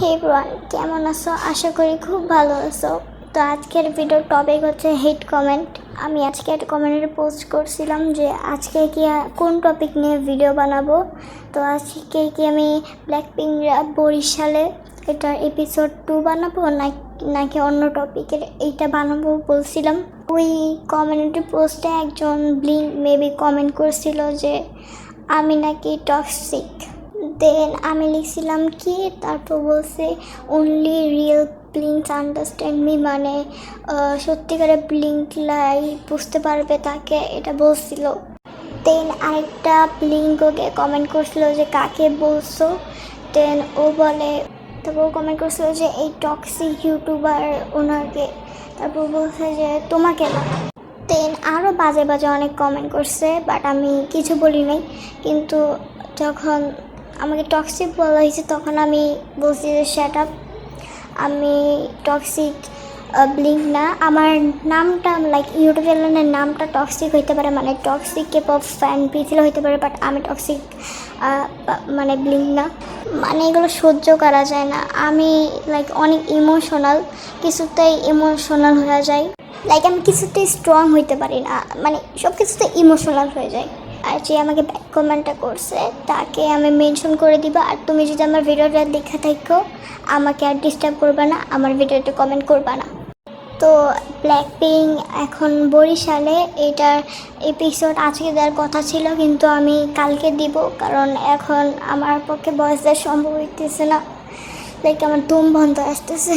হে bran কেমন আছো? আশা করি খুব ভালো আছো। তো আজকের ভিডিওর টপিক হচ্ছে হেট কমেন্ট আমি আজকে একটা কমেন্টে পোস্ট করছিলাম যে আজকে কি কোন টপিক নিয়ে ভিডিও বানাবো? তো আজকে কি আমি ব্ল্যাক পিংরা বরিশালে এটার এপিসোড টু বানাবো নাকি নাকি অন্য টপিকের এইটা বানাবো বলছিলাম? ওই কমিউনিটি পোস্টে একজন ব্লিং মেবি কমেন্ট করছিল যে, আমি নাকি টক্সিক দেন আমি লিখছিলাম কি, তারপর বলছে only real blinks understand me মানে সত্যিকারের ব্লিঙ্কলাই বুঝতে পারবে তাকে, এটা বলছিল। দেন আরেকটা ব্লিঙ্ক ওকে কমেন্ট করছিল যে, কাকে বলছো? দেন ও বলে, তারপর কমেন্ট করছিল যে, এই টক্সিক ইউটিউবার ওনাকে। তারপর বলছে যে, তোমাকে না। দেন আরও বাজে বাজে অনেক কমেন্ট করছে বাট আমি কিছু বলি নাই। কিন্তু যখন আমাকে টক্সিক বলা হয়েছে, তখন আমি বলছি যে শ্যাট আপ আমি টক্সিক ব্লিঙ্ক না। আমার নামটা লাইক ইউটিউব চ্যানেলের নামটা টক্সিক হইতে পারে মানে টক্সিক কে পপ ফ্যান পিছিল হইতে পারে বাট আমি টক্সিক মানে ব্লিঙ্ক না। মানে এগুলো সহ্য করা যায় না। আমি লাইক অনেক ইমোশনাল কিছুতেই ইমোশনাল হয়ে যায় লাইক আমি কিছুতেই স্ট্রং হইতে পারি না। মানে সব কিছুতে ইমোশনাল হয়ে যায় আর যে আমাকে ব্যাক কমেন্টটা করছে, তাকে আমি মেনশন করে দিবা। আর তুমি যদি আমার ভিডিওটা দেখা থাকো, আমাকে আর ডিস্টার্ব করবে না, আমার ভিডিওটা কমেন্ট করবে না। তো ব্ল্যাক পিং এখন বরিশালে, এটার এপিসোড আজকে দেওয়ার কথা ছিল, কিন্তু আমি কালকে দিব, কারণ এখন আমার পক্ষে বয়স দেওয়া সম্ভব হইতেছে না। লাইক আমার দম বন্ধ আসতেছে।